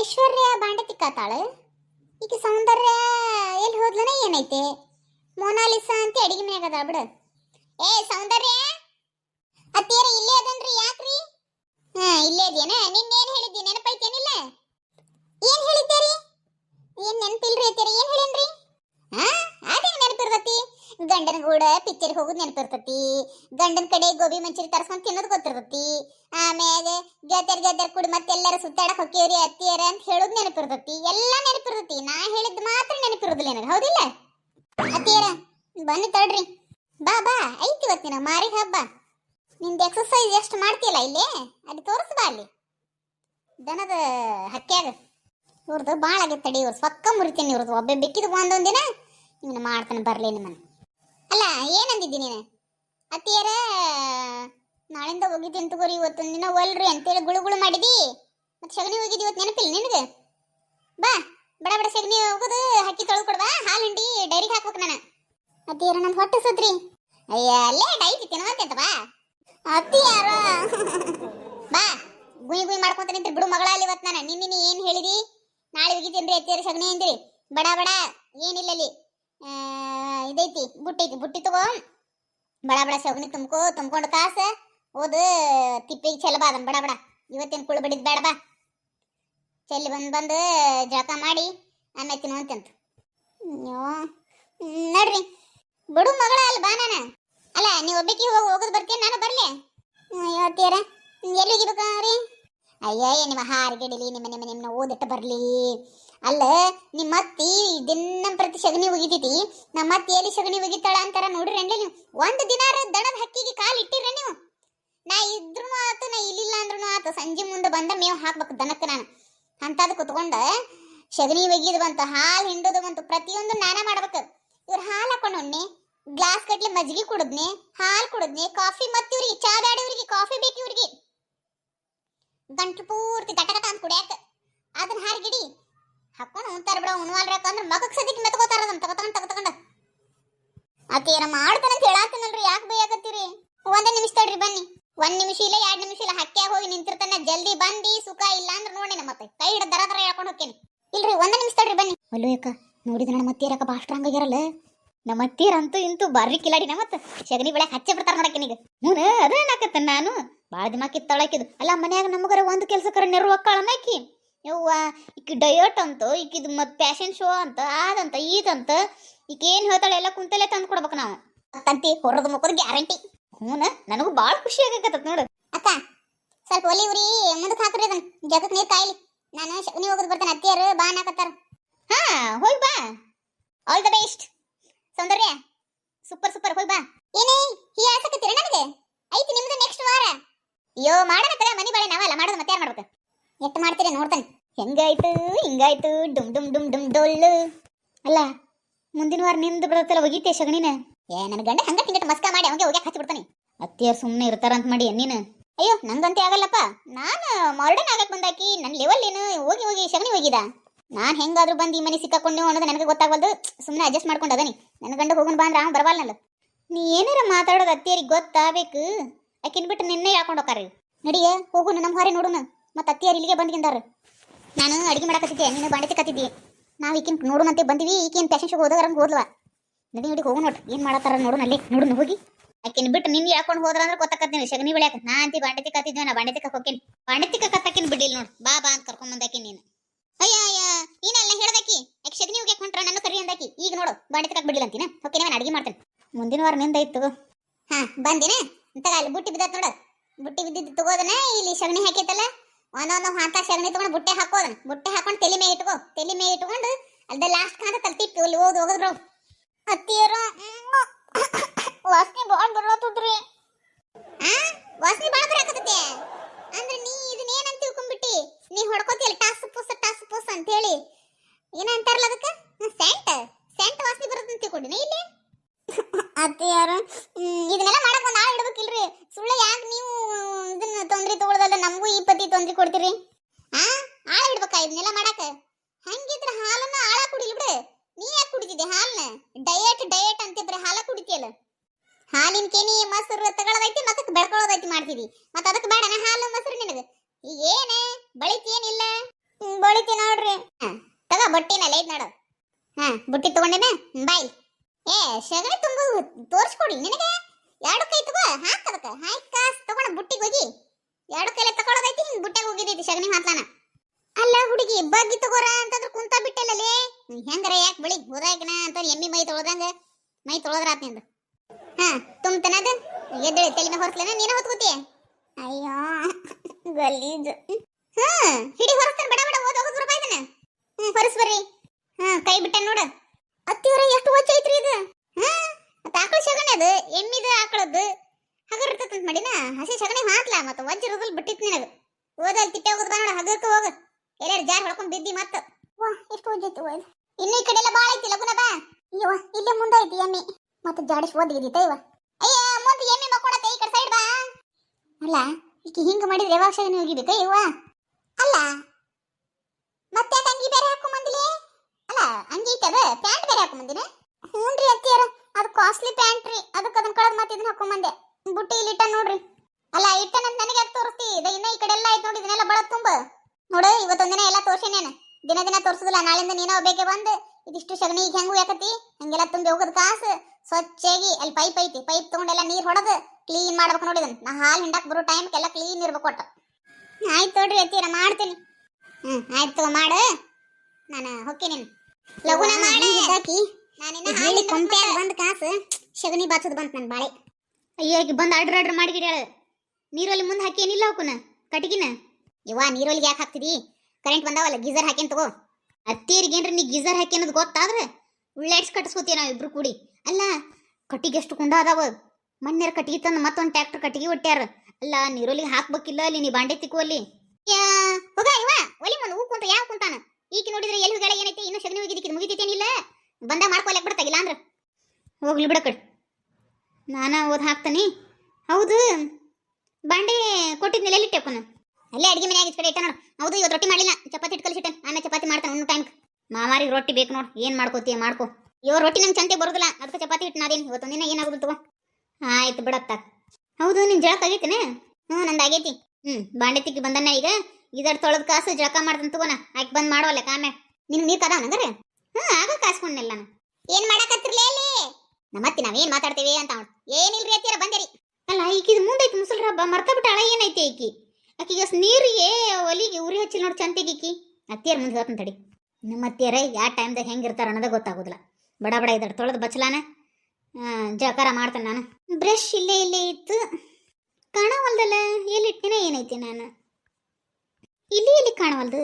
ಐಶ್ವರ್ಯ ಬಾಂಡತಿ ಕಾತಾಳೆ ಈಗ ಸೌಂದರ್ಯ ಎಲ್ಲಿ ಹೋದ್ಲನ ಏನೈತೆ? ಮೋನಾಲಿಸಾ ಅಂತ ಅಡಿಗೆ ಮನೆಯಾಗ ಅದಾಳ ಬಿಡು. ಏ, ಸೌಂದರ್ಯ! ಅತ್ತಿಯರ, ಇಲ್ಲೇ ಅದನ್ರಿ, ಯಾಕ್ರಿ? ಹಾ, ಇಲ್ಲೇ ಅದೇನ ನಿನ್ನೇನ್ ಹೇಳಿದ್ದಿ ನೆನಪೈತೇನಿಲ್ಲ ಏನ್ ಹೇಳಿದ್ದೀರಿ ಏನ್ ನೆನಪಿಲ್ರಿ ಅತ್ತಿಯರ ಏನ್ ಹೇಳೇನ್ರಿ ಹಾ ಅದೇಗ ನೆನಪಿರ್ತತಿ ಗಂಡನ ಕೂಡ ಪಿಕ್ಚರ್ ಹೋಗೋದು ನೆನಪಿರ್ತತಿ. ಗಂಡನ ಕಡೆ ಗೋಬಿ ಮಂಚೂರಿ ತರ್ಸ್ಕೊಂಡ್ ತಿನ್ನೋದು ಗೊತ್ತಿರ್ತತಿ. ಆಮ್ಯಾಗ ಗೆದರ್ ಗೆದರ್ ಕುಡಿ ಮತ್ತೆಲ್ಲರ ಸುತ್ತಾಡಕ್ ಹೊಕ್ಕೇವ್ರಿ ಅತ್ತಿಯರ ಅಂತ ಹೇಳೋದು ನೆನಪಿರ್ತತಿ. ಎಲ್ಲ ನೆನಪಿರ್ತತಿ. ನಾ ಹೇಳಿದ್ ಮಾತ್ರ ನೆನಪಿರೋದಿಲ್ಲ ನನಗೆ. ಹೌದಿಲ್ಲ? ಅತ್ತಿಯರ, ಬನ್ನಿ ತಡ್ರಿ. ಬಾ ಬಾ. ಐತಿ ಇವತ್ತಿನ ಮಾರಿ ಹಬ್ಬ. ನಿಂದ ಎಕ್ಸರ್ಸೈಸ್ ಎಷ್ಟು ಮಾಡ್ತೀಯಲ್ಲ ಇಲ್ಲಿ? ಅಲ್ಲಿ ತೋರಿಸ್ ಬಾ ಅಲ್ಲಿ. ದನದ ಹಕ್ಕ್ಯಾಗ ಇವ್ರದ್ದು ಭಾಳ ಆಗೈತೆ ತಡಿ, ಇವ್ರು ಸೊಕ್ಕ ಮುರಿತೀನಿ ಇವ್ರದ್ದು ಒಬ್ಬ ಬೆಕ್ಕಿದ ಒಂದೊಂದಿನ ದಿನ ಇವನು ಮಾಡ್ತಾನೆ ಬರಲಿ ನಿಮ್ಮನ್ನ. ಅಲ್ಲ, ಏನಂದಿದ್ದಿ ನೀನು? ಅತ್ತಿಯರ, ನಾಳಿಂದ ಹೋಗಿದ್ದೀನಿ ತಗೋರಿ ಇವತ್ತು. ದಿನ ಒಲ್ರಿ ಅಂತೇಳಿ ಗುಳು ಗುಳು ಮಾಡಿದಿ. ಮತ್ತೆ ಸಗಣಿ ಹೋಗಿದ್ದಿ ಇವತ್ತು ನೆನಪಿಲ್ಲ ನಿನಗೆ? ಬಾ, ಬಡ ಬಡ ಸಗಣಿ ಹೋಗೋದು, ಹಕ್ಕಿ ತೊಳೆದು ಕೊಡ್ಬಾ ಹಾಲು ಹಿಂಡಿ, ಡೈರಿಗೆ ಹಾಕ್ಬೇಕು ನಾನು. ಅತ್ತಿಯರ ನನ್ನ ಹೊಟ್ಟೆ ಸುದ್ರಿ ಅಯ್ಯ, ಅಲ್ಲೇ ಡೈತಿ ತಿನ್ನುವಂತೆ ಅಂತ ಬಾ. ಅತ್ತಿಯಾರ. ಬಾ, ಗುಯ್ ಗುಯ್ ಮಾಡ್ಕೊಂತ ನಿಂತ್ರಿ. ಬಿಡು ಮಗಳ ಅಲ್ಲಿ ಇವತ್ತು ನಾನು. ನಿನ್ನೆ ಏನು ಹೇಳಿದಿ? ನಾಳೆ ಹೋಗಿದ್ದೀನ್ರಿ ಅತ್ತಿಯರ ಸಗಣಿ ಅಂದಿರಿ. ಬಡ ಬಡ ಏನಿಲ್ಲ ಅಲ್ಲಿ ಆ, ಬುಟ್ಟಿ ಐತಿ ಬುಟ್ಟಿ ತಗೋ. ಬಡ ಬಡ ಸಗಣಿ ತುಂಬ್ಕೋ ತುಂಬ್ಕೊಂಡು ಕಾಸ ಓದು ತಿಪ್ಪಿಗೆ ಚೆಲ್ಲ ಬಾ ಅದನ್ ಬಡ ಬಡ. ಇವತ್ತೇನು ಕುಳು ಬೇಡ ಬಾ. ಚೆಲ್ಲಿ ಬಂದು ಬಂದು ಜಳಕ ಮಾಡಿ ಆಮೇಲೆ ತಿನ್ನುವಂತಂತ ಅಯ್ಯೋ ನಡ್ರಿ. ಬಿಡು ಮಗಳ ಅಲ್ಲಿ ಬಾ ನಾನು. ಅಲ್ಲ ನೀವು ಒಬ್ಬಕ್ಕೆ ಹೋಗಿ ಹೋಗೋದು ಬರ್ತೀನಿ ನಾನು ಬರಲಿ. ಅಯ್ಯೋ ತೀರ ಎಲ್ಲಿ ಹೋಗಿಬೇಕ್ರಿ ಅಯ್ಯ ನಿಮ್ಮ ಹಾರಿಗೆಡಿಲಿ ನಿಮ್ಮ ನಿಮ್ಮ ನಿಮ್ಮನ್ನ ಓದಿಟ್ಟು ಬರಲಿ. ಅಲ್ಲ, ನಿಮ್ಮ ಅತ್ತಿ ದಿನ ಪ್ರತಿ ಸಗಣಿ ಒಗಿತೈತಿ. ನಮ್ಮ ಅತ್ತಿ ಎಲ್ಲಿ ಸಗಣಿ ಒಗಿತಾಳ ಅಂತಾರ ನೋಡ್ರಿ ನೀವು. ಒಂದು ದಿನ ದಣದ ಹಕ್ಕಿಗೆ ಕಾಲು ಇಟ್ಟಿರ ನೀವು. ನಾ ಇದ್ರು ಆತು, ನಾ ಇಲ್ಲಿಲ್ಲ ಅಂದ್ರೂ ಆತು. ಸಂಜೆ ಮುಂದೆ ಬಂದ ಮೇವು ಹಾಕ್ಬೇಕು ದನಕ್ಕೆ ನಾನು. ಅಂಥದ್ದು ಕುತ್ಕೊಂಡ ಸಗಣಿ ಒಗಿದು ಬಂತು, ಹಾಲು ಹಿಂಡೋದು ಬಂತು. ಪ್ರತಿಯೊಂದು ನಾನ ಮಾಡ್ಬೇಕು. ಇವ್ರು ಹಾಲು ಹಾಕೊಂಡು ಉಣ್ಣಿ ಗ್ಲಾಸ್ ಕಟ್ಲೆ ಮಜ್ಜಿಗೆ ಕುಡಿದ್ನಿ, ಹಾಲು ಕುಡಿದ್ನಿ, ಕಾಫಿ ಮತ್ತೆ ಇವ್ರಿಗೆ, ಚಾ ಬ್ಯಾಡ ಇವ್ರಿಗೆ, ಕಾಫಿ ಬೇಕು ಇವ್ರಿಗೆ. ಗಂಟು ಪೂರ್ತಿ ಗಟಗಟ ಅಂತ ಕುಡಿಯಾಕ. ಅದನ್ನ ಹಾರಿಗಿಡಿ ಹಾಕೊಂಡು ಉಣ್ತಾರ ಬಿಡ ಉಣ್ವಾಲ್ರಿ ಯಾಕಂದ್ರೆ ಮಗಕ್ಕೆ ಸದ್ಯಕ್ಕೆ ಮೆತ್ಕೋತಾರ ಅದನ್ನ ತಗತಕೊಂಡ್ ತಗತಕೊಂಡ ಏನ ಮಾಡ್ತಾನಂತ ಹೇಳಾತನಲ್ರಿ, ಯಾಕೆ ಬೈಯಾಕತ್ತೀರಿ? ಒಂದೇ ನಿಮಿಷ ತಡ್ರಿ ಬನ್ನಿ. ಒಂದ್ ನಿಮಿಷ ಇಲ್ಲ, ಎರಡ್ ನಿಮಿಷ ಇಲ್ಲ ಹಕ್ಕೆ ಹೋಗಿ ನಿಂತಿರ್ತಾನೆ, ಜಲ್ದಿ ಬಂದಿ, ಸುಖ ಇಲ್ಲ ಅಂದ್ರೆ ನೋಡಿ ನಮ್ಮ ಮತ್ತೆ ಕೈ ಹಿಡಿದ ದರ ದರ ಹೇಳ್ಕೊಂಡು ಹೋಗ್ತೇನೆ ಇಲ್ರಿ, ಒಂದ ನಿಮಿಷ ತಡ್ರಿ ಬನ್ನಿ. ಅಲ್ಲೋ ಯಾಕ ನೋಡಿದ ನಮ್ಮ ಅತ್ತೀರಕ್ಕ ಬಾ ಸ್ಟ್ರಾಂಗ್ ಆಗಿರಲ್ಲ ನಮ್ಮ ಅತ್ತೀರಂತೂ ಇಂತೂ ಬಾರಿ ಕಿಲಾಡಿ ನಮ್ಮ ಶಗನಿ ಬೆಳೆ ಹಚ್ಚೆ ಬಿಡ್ತಾರ ನೋಡಕ್ಕೆ ಹ್ಞೂ ಅದೇನಾಕತ್ತ ನಾನು? ಭಾಳ ದಿನ ತಳಕಿದು ಅಲ್ಲ ಮನ್ಯಾಗ ನಮಗರ ಒಂದು ಕೆಲ್ಸಕ್ಕರ ನೆರವು ಅಕ್ಕಾಳನಾಕಿ ಯವ್ವ ಈಕಿ ಡಯಟ್ ಅಂತ ಈಕಿದು ಮತ್ತು ಫ್ಯಾಷನ್ ಶೋ ಅಂತ ಆದಂತ ಈದಂತ ಈಕ ಏನ್ ಹೇಳ್ತಾಳೆ ಎಲ್ಲ ಕುಂತಲ್ಲೇ ತಂದು ಕೊಡ್ಬೇಕು ನಾವು. ತಂತಿ ಹೊರದ ಮುಖದ ಗ್ಯಾರಂಟಿ ಹ್ಞೂನ ನನಗೂ ಭಾಳ ಖುಷಿ ಆಗಕತ್ತ ನೋಡು. ಅಕ್ಕ ಸ್ವಲ್ಪ ಒಲಿ ಉರಿ ಮುಂದಕ್ಕೆ ಹಾಕ್ರಿ ಅದನ್ನ ಜಗಕ್ಕೆ ನೀರು ಕಾಯಲಿ. ನಾನು ಶಗನಿ ಹೋಗೋದು ಬರ್ತಾನೆ ಅತ್ತಿಯರು ಬಾ ನಾಕತ್ತಾರ ಹಾ ಹೋಗಿ ಬಾ. All the best Soundarya super super ಹೋಗಿ ಬಾ. ಏನೇ ಹೀ ಆಸಕತ್ತೀರ ನನಗೆ? ಐತಿ ನಿಮ್ದು ನೆಕ್ಸ್ಟ್ ವಾರ. ಅಯ್ಯೋ ಮಾಡೋಣ ಮನಿ ಬಾಳೆ ನಾವಲ್ಲ, ಮಾಡೋದು ಮತ್ತೆ ಯಾರು ಮಾಡ್ಬೇಕು? ಎಟ್ಟು ಮಾಡ್ತೀರಿ ನೋಡ್ತಾನೆ. ಹೆಂಗಾಯ್ತು, ಹಿಂಗಾಯ್ತು, ಡುಮ್ ಡುಮ್ ಡುಮ್ ಡುಮ್ ಡೊಳ್ಳು ಅಲ್ಲ, ಮುಂದಿನ ವಾರ ನಿಂದು ಬರುತ್ತಲ್ಲ ಒಗಿತೆ ಶಗಣಿನ? ಏ ನನ್ನ ಗಂಡ ಹಂಗ ತಿಂಗಟ್ ಮಸ್ಕ ಮಾಡಿ, ಅವಂಗೆ ಹೋಗ್ಯಾಕ ಹಚ್ಚಿಬಿಡ್ತಾನೆ ಅತ್ತಿಯರ್ ಸುಮ್ಮನೆ ಇರ್ತಾರಂತ ಮಾಡಿ ನೀನು ಅಯ್ಯೋ ನಂದಂತೆ ಆಗಲ್ಲಪ್ಪ. ನಾನು ಮಾರ್ಡನ್ ಆಗಕ್ಕೆ ಬಂದಾಕಿ ನನ್ನ ಲೆವೆಲ್ ಏನು? ಹೋಗಿ ಹೋಗಿ, ಶಗಣಿ ಹೋಗಿದ ನಾನು ಹೆಂಗಾದ್ರೂ ಬಂದು ಈ ಮನೆ ಸಿಕ್ಕಾಕೊಂಡು ಅನ್ನೋದು ನನಗೆ ಗೊತ್ತಾಗಲ್ದು ಸುಮ್ಮನೆ ಅಡ್ಜಸ್ಟ್ ಮಾಡ್ಕೊಂಡು ಅದನಿ. ನನ್ನ ಗಂಡ ಹೋಗೋಣ ಬಾ ಅಂದ್ರೆ ಅವ್ನು ನೀ ಏನಾರ ಮಾತಾಡೋದು ಅತ್ತಿಯರಿಗೆ ಗೊತ್ತಾಗಬೇಕು. ಆಕಿನ್ ಬಿಟ್ಟು ನಿನ್ನೆ ಹೇಳ್ಕೊಂಡು ಹೋಗಾರ ನಡಿಯ ಹೋಗು ನಮ್ಮ ಹೊರೆ ನೋಡುನ. ಮತ್ತೆ ಅತ್ತಿಯರು ಇಲ್ಲಿಗೆ ಬಂದ್ಗಿಂದಾರ ನಾನು ಅಡಿಗೆ ಮಾಡಕತ್ತಿದ್ದೆ ನೀನು ಬಾಂಡೆ ಕತ್ತಿದ್ದೆ ನಾವು ಈಕಿನ್ ನೋಡುನಂತೆ ಬಂದಿವಿ ಈಕಿನ್ ಪ್ಯಾಶನ್ ಶೋಗೆ ಹೋದಾಗ ಹೋದ್ಲವ ನಡಿ ನೋಡಿ ಹೋಗು ನೋಡ್ರಿ ಏನು ಮಾಡತ್ತಾರ ನೋಡು ಅಲ್ಲಿ ನೋಡು ಹೋಗಿ. ಅಕ್ಕಿನ್ ಬಿಟ್ಟು ನಿನ್ನ ಹೇಳ್ಕೊಂಡು ಹೋದ್ರ ಅಂದ್ರೆ ಗೊತ್ತಾಕತ್ತೀನಿ ಶಗನಿ ಬೆಳ್ಯಾಕ. ನಾ ಅಂತಿ ಬಾಂಡೆ ಕತ್ತಿದ್ದೆ ನಾ ಬಾಂಡೆ ತಿಕ್ಕಕ್ಕೆ ಹೋಗ್ತೀನಿ ಬಾಂಡೆ ಕತ್ತಕಿನ್ ಬಿಡಿಲ್ ನೋಡು. ಬಾ ಬಾ ಅಂತ ಕರ್ಕೊಂಡ್ ಬಂದಾಕಿ ನೀನು. ಅಯ್ಯ ಅಯ್ಯ ನೀನಲ್ಲ ಹೇಳ್ದಾಕಿ? ಯಾಕೆ ಶಗನಿ ಹೋಗಿ ಹೊಂಟ್ರ, ನನ್ನ ಕರಿ ಅಂದಾಕಿ. ಈಗ ನೋಡು, ಬಾಂಡೆ ತಿಕ್ಕಕ್ ಬಿಡಿಲ್ಲ ಅಂತೀನ? ಓಕೆ ನಾನು ಅಡಿಗೆ ಮಾಡ್ತೇನೆ. ಮುಂದಿನ ವಾರ ನಿಂದ ಇತ್ತು ಹಾ, ಬಂದಿನ. ಅಂತಗ ಅಲ್ಲಿ ಬುಟ್ಟಿ ಬಿದ್ದತ್ ನೋಡು. ಬುಟ್ಟಿ ಬಿದ್ದಿದ್ದು ತಗೋದನ, ಇಲ್ಲಿ ಸಗಣಿ ಹಾಕೈತಲ್ಲ, ಒಂದೊಂದು ಹಾಂತ ಸಗಣಿ ತಗೊಂಡು ಬುಟ್ಟೆ ಹಾಕೋದನ್. ಬುಟ್ಟೆ ಹಾಕೊಂಡು ತಲೆ ಮೇಲೆ ಇಟ್ಕೋ. ತಲೆ ಮೇಲೆ ಇಟ್ಕೊಂಡು ಅಲ್ಲದೆ ಲಾಸ್ಟ್ ಕಾಂತ ತಲೆ ತಿಪ್ಪಿ ಅಲ್ಲಿ ಹೋದ್ ಹೋಗದ್ರು ಅತ್ತಿಯರ ವಾಸನೆ ಬಾಳ್ ಬರತ್ತದ್ರಿ ಆ? ವಾಸನೆ ಭಾಳ ಬರಾಕತ್ತೈತೆ. ಅಂದ್ರೆ ನೀ ಇದನ್ನ ಏನಂತ ತಿಳ್ಕೊಂಡ್ಬಿಟ್ಟಿ ನೀ ಹೊಡ್ಕೋತಿಯಲ್ಲ, ಟಾಸ್ ಪೂಸ ಟಾಸ್ ಪೂಸ ಅಂತ ಹೇಳಿ ಏನಂತಾರಲ್ಲ ಅದಕ್ಕೆ? ಸೆಂಟ್ ಸೆಂಟ್ ವಾಸನೆ ಬರುತ್ತೆ ಅಂತ ಇಲ್ಲಿ? ಅತ್ತಿಯಾರ ಇದನ್ನೆಲ್ಲ ಮಾಡಕ್ ಒಂದ್ ಆಳ್ ಇಡ್ಬೇಕಿಲ್ರಿ. ಸುಳ್ಳ ಯಾಕೆ ನೀವು ಇದನ್ನ ತೊಂದ್ರೆ ತಗೊಳ್ದಲ್ಲ, ನಮಗೂ ಈ ಪತಿ ತೊಂದ್ರೆ ಕೊಡ್ತೀರಿ? ಆ? ಆಳ ಇಡ್ಬೇಕಾ ಇದನ್ನೆಲ್ಲ ಮಾಡಕ? ಹಂಗಿದ್ರ ಹಾಲನ್ನ ಆಳ ಕುಡಿಲಿ ಬಿಡು. ನೀ ಯಾಕೆ ಕುಡಿತಿದ್ದೆ ಹಾಲನ್ನ ಡಯಟ್ ಡಯಟ್ ಅಂತ ಬರೀ ಹಾಲ ಕುಡಿತಿಯಲ್ಲ. ಹಾಲಿನ ಕೆನಿ ಮೊಸರು ತಗೊಳ್ಳೋದೈತಿ ಮತ್ತಕ್ಕೆ ಬೆಳ್ಕೊಳ್ಳೋದೈತಿ ಮಾಡ್ತಿದಿ ಮತ್ತೆ ಅದಕ್ಕೆ ಬೇಡನ ಹಾಲು, ಮೊಸರು ನಿನಗೆ? ಈಗ ಏನೇ ಬಳಿತಿ ನೋಡ್ರಿ. ತಗ ಬಟ್ಟಿನ ಲೈಟ್ ನೋಡು. ಹಾ, ಬುಟ್ಟಿ ತಗೊಂಡೇನ ಬಾಯ್. ಏ, ಸಗಣಿ ತುಂಬ, ತೋರಿಸ್ಕೊಡಿ, ನಿನಗೆ? ಎರಡು ಕೈ ತಗೋ, ಹಾಕ್ ಅದಕ್ಕ. ಹಾಯ್, ಕಾಸ್, ತಗೊಂಡ ಬುಟ್ಟಿಗೆ ಹೋಗಿ. ಎರಡು ಕೈಲೆ ತಗೊಳೋದೈತಿ ಹಿಂಗ್ ಬುಟ್ಟೆಗೆ ಹೋಗಿದೈತಿ ಸಗಣಿ ಮಾತ್ಲಾನ ಅಲ್ಲ, ಹುಡುಗಿ, ಬಗ್ಗಿ ತಗೋರ ಅಂತಂದ್ರ ಕುಂತ ಬಿಟ್ಟಲ್ಲಲೇ ಹೆಂಗರ, ಯಾಕೆ ಬಳಿ ಹೋದಾಗಿನ ಅಂತ ಎಮ್ಮಿ ಮೈ ತೊಳ್ದಂಗ, ಮೈ ತೊಳದ್ರಾತ್ ನಿಂದು. ಹಾ ತುಂಬತನದ ಎದ್ದೇಳಿ, ತಲೆನ ಹೊರಸ್ಲೇನ? ನೀನ ಹೊತ್ಕೋತಿ? ಅಯ್ಯೋ, ಗಲೀಜ್. ಹಾ, ಹಿಡಿ ಹೊರಸ್ತಾನ ಬಡ ಬಡ ಓದ್ ಹೋಗೋದ್ ರೂಪಾಯಿ ಇದನ್ನ ಹ್ಮ್ ಹೊರಸ್ ಬರ್ರಿ ಹಾ ಕೈ ಬಿಟ್ಟ ನೋಡು ಅತ್ತಿಯವ್ರ ಎಷ್ಟು ವಚ್ಚ ಐತ್ರಿ ಇದು ಹಾ ಮತ್ತ ಆಕಳ ಸಗಣಿ ಅದು ಎಮ್ಮಿದ ಆಕಳದ್ದು ಹಗರ್ ಇರ್ತೈತಂತ ಮಾಡಿನ ಹಸಿ ಸಗಣಿ ಹಾಕ್ಲಾ ಮತ್ತ ವಜ್ಜ ರುದಲ್ ಬಿಟ್ಟಿತ್ ನಿನಗ ಓದಲ್ ತಿಟ್ಟೆ ಹೋಗುದ್ ಬಾ ನೋಡ ಹಗರ್ಕ ಹೋಗ ಎಲ್ಲಾರು ಬಿದ್ದಿ ಮತ್ತ ವಾ ಎಷ್ಟು ಓದ್. ಇನ್ನು ಈ ಕಡೆ ಎಲ್ಲ ಬಾಳ ಐತಿ, ಲಗುನ ಬಾ. ಅಯ್ಯೋ ಇಲ್ಲೇ ಮುಂದೆ ಐತಿ ಎಮ್ಮಿ. ಮತ್ತೆ ಜಾಡಿಸ್ ಓದಿಗಿದೀತ ಇವ ಅಯ್ಯ, ಮುಂದೆ ಎಮ್ಮಿ ಮಕ್ಕೊಡತ್ತೆ ಈ ಕಡೆ ಸೈಡ್ ಬಾ. ಅಲ್ಲ, ಈಕಿ ಹಿಂಗ ಮಾಡಿದ್ರೆ ಯಾವಾಗ ಸಗಣಿ ಹೋಗಿಬೇಕಾ ಇವ ಅಲ್ಲ, ಮತ್ತೆ ಅಂಗಿ ಬೇರೆ ಹಾಕೊಂಡ್ ಬಂದಿಲಿ? ಅಲ್ಲ, ಅಂಗಿ ಐತದ ಪ್ಯಾಂಟ್ ಬೇರೆ ಹಾಕೊಂಡ್ ಬಂದಿನ. ಹ್ಞೂನ್ರಿ ಅತ್ತಿಯರ, ಅದು ಕಾಸ್ಟ್ಲಿ ಪ್ಯಾಂಟ್ ರೀ. ಅದಕ್ಕೆ ಅದನ್ನ ಕಳೆದ ಮತ್ತೆ ಇದನ್ನ ಹಾಕೊಂಡ್ ಬಂದೆ. ಬುಟ್ಟಿ ಇಲ್ಲಿ ಇಟ್ಟ ನೋಡ್ರಿ. ಅಲ್ಲ ಇಟ್ಟನಂತ ನನಗೆ ಯಾಕೆ ತೋರಿಸ್ತಿ? ಇದ ಇನ್ನ ಈ ಕಡೆ ಎಲ್ಲ ಐತೆ ನೋಡಿ, ಇದನ್ನೆಲ್ಲ ಬಳತ್ ತುಂಬ. ನೋಡು ಇವತ್ತೊಂದಿನ ಎಲ್ಲ ತೋರ್ಸಿನೇನು ದಿನ ದಿನ ತೋರ್ಸುದಿಲ್ಲ ನಾಳಿಂದ ನೀನೋ ಬೇಕೆ ಬಂದು. ಇದಿಷ್ಟು ಸಗಣಿ ಈಗ ಹೆಂಗು ಯಾಕತಿ ಹಂಗೆಲ್ಲ ತುಂಬಿ ಹೋಗದ ಕಾಸು. ಸ್ವಚ್ಛಾಗಿ ಅಲ್ಲಿ ಪೈಪ್ ಐತಿ ಪೈಪ್ ತಗೊಂಡೆಲ್ಲ ನೀರು ಹೊಡೆದು ಕ್ಲೀನ್ ಮಾಡ್ಬೇಕು ನೋಡಿದನ್ ನಾ ಹಾಲು ಹಿಂಡಕ್ ಬರೋ ಟೈಮ್ಗೆಲ್ಲ ಕ್ಲೀನ್ ಇರ್ಬೇಕು ಒಟ್ಟು. ಆಯ್ತು ನೋಡ್ರಿ ಅತ್ತೀರ ಮಾಡ್ತೀನಿ. ಹ್ಮ್ ಆಯ್ತು ತಗೋ ಮಾಡು. ನಾನು ಹೊಕ್ಕೇನಿ ಲಗುನ ಮಾಡಿ. ಹಾಕಿ ಹೇಳಿ ಕೊಂಪೆ ಬಂದ್. ಕಾಸು? ಶಗನಿ ಬಾಚದ್ ಬಂತು ನನ್ನ ಬಾಳೆ. ಅಯ್ಯೋ ಈಗ ಬಂದು ಆರ್ಡ್ರ್ ಆರ್ಡ್ರ್ ಮಾಡಿಗಿಡ್ಯಾಳ. ನೀರಲ್ಲಿ ಮುಂದೆ ಹಾಕಿ ಏನಿಲ್ಲ ಅವಕುನ? ಕಟಗಿನ? ಇವ ನೀರೊಳಗೆ ಯಾಕೆ ಹಾಕ್ತಿದಿ? ಕರೆಂಟ್ ಬಂದಾವಲ್ಲ, ಗೀಸರ್ ಹಾಕೇನ್ ತಗೋ. ಅತ್ತೀರಿಗೇನ್ರಿ ನೀ ಗೀಸರ್ ಹಾಕಿ ಅನ್ನೋದು ಗೊತ್ತಾದ್ರೆ ಉಳ್ಳಾಡ್ಸ್ ಕಟ್ಟಿಸ್ಕೋತೀವಿ ನಾವು ಇಬ್ರು ಕೂಡಿ. ಅಲ್ಲ, ಕಟ್ಟಿಗೆ ಎಷ್ಟು ಕುಂಡ ಅದಾವ. ಮೊನ್ನೆರ ಕಟ್ಟಿಗೆ ತಂದು ಮತ್ತೊಂದು ಟ್ಯಾಕ್ಟರ್ ಕಟ್ಟಿಗೆ ಒಟ್ಟ್ಯಾರ ಅಲ್ಲ, ನೀರೊಲಿಗೆ ಹಾಕ್ಬೇಕಿಲ್ಲ ಅಲ್ಲಿ, ನೀ ಬಾಂಡೆ ತಿಕ್ಕು ಅಲ್ಲಿ. ಹೋಗ ಇವ ಒಲಿ ಮನ್ ಹೂ ಕುಂತ ಯಾವ ಕುಂತಾನ? ಈಕಿ ನೋಡಿದ್ರೆ ಎಲ್ಲಿ ಹೋಗ್ಯಾಳ, ಏನೈತಿ? ಇನ್ನೂ ಸಗಣಿ ಹೋಗಿದ್ದಕ್ಕೆ ಮುಗಿತೈತೇನಿಲ್ಲ ಬಂದ ಮಾಡ್ಕೊಲಕ್ ಬಿಡ್ತಾಗಿಲ್ಲ ಅಂದ್ರೆ. ಹೋಗ್ಲಿ ಬಿಡ ಕಡೆ ನಾನ ಓದ್ ಹಾಕ್ತಾನೆ. ಹೌದು, ಬಾಂಡೆ ಕೊಟ್ಟಿದ್ಮೇಲೆ ಎಲ್ಲಿ ಅಲ್ಲೇ ಅಡಿಗೆ ಮನೆ ಆಗಿದ್ ಕಡೆ ಇಟ್ಟ ನೋಡು. ಹೌದು, ಇವತ್ತು ರೊಟ್ಟಿ ಮಾಡಿಲ್ಲ ಚಪಾತಿ ಇಟ್ಕಲ್ ಸಿಟ್ಟೆ ಆಮೇಲೆ ಚಪಾತಿ ಮಾಡ್ತಾನೆ ಒಂದು ಟೈಮ್ ಮಾಮಾರಿಗೆ ರೊಟ್ಟಿ ಬೇಕು ನೋಡು. ಏನು ಮಾಡ್ಕೋತೀಯ ಮಾಡ್ಕೋ. ಇವ ರೊಟ್ಟಿ ನಂಗೆ ಚಂತೆ ಬರೋದಿಲ್ಲ. ಅದಕ್ಕೆ ಚಪಾತಿ ಇಟ್ಟು ನಾದೇನು. ಇವತ್ತೊಂದಿನ ಏನಾಗೋದು ತಗೋ. ಆಯ್ತು ಬಿಡತ್ತ ಹೌದು, ನಿನ್ ಜಳಕ ಆಗೈತೇನೆ? ಹ್ಞೂ, ನಂದು ಆಗೈತಿ. ಹ್ಮ್ ಬಾಂಡೆ ತಿಕ್ಕಿ ಬಂದನ್ನ ಈಗ. ಇದರ ತೊಳೆದ ಕಾಸು ಜಳಕ ಮಾಡ್ತಾನೆ ತಗೋನ ಆಕೆ ಬಂದ್ ಮಾಡೋಲ್ಲ ಕಾಮೆ. ನಿನ್ ನೀರು ಕದ ನಂಗರೆ? ಹ್ಞೂ, ಆಗ ಕಾಸ್ಕೊಂಡ್ನೆಲ್ಲ ನಾನು ಏನ್ ಮಾಡಕತ್ತಿರ್ಲೇ ಅಲ್ಲಿ ನಮ್ಮತ್ತಿ ನಾವೇನು ಮಾತಾಡ್ತೀವಿ ಅಂತ ಅವ್ನು. ಏನಿಲ್ರಿ ಅತ್ತೀರ ಬಂದಿರಿ. ಅಲ್ಲ, ಈಕಿದು ಮುಂದೈತಿ ಮುಸಲ್ರ ಹಬ್ಬ ಮರ್ತ ಬಿಟ್ಟಾಳ ಏನೈತಿ ಈಕಿ? ಆಕಿಗೆ ನೀರಿಗೆ ಒಲಿಗೆ ಉರಿ ಹಚ್ಚಿ ನೋಡಿ ಚಂತೆಗಿಕ್ಕಿ ಅತ್ತಿಯರ್ ಮುಂದೆ ಹೇಳ್ತಾನೆ ತಡಿ. ನಿಮ್ಮ ಅತ್ತಿಯರ, ಯಾವ ಟೈಮ್ದಾಗ ಹೆಂಗಿರ್ತಾರ ಅನ್ನೋದೇ ಗೊತ್ತಾಗೋದಿಲ್ಲ. ಬಡ ಬಡ ಇದ್ದಾರೆ ತೊಳೆದು ಬಚ್ಚಲಾನ? ಜಕಾರ ಮಾಡ್ತಾನೆ ನಾನು. ಬ್ರಷ್ ಇಲ್ಲೇ ಇಲ್ಲೇ ಇತ್ತು. ಕಾಣವಲ್ದಲ್ಲ ಎಲ್ಲಿಟ್ಟಿನ ಏನೈತಿ ನಾನು? ಇಲ್ಲಿ ಇಲ್ಲಿ ಕಾಣವಲ್ದು.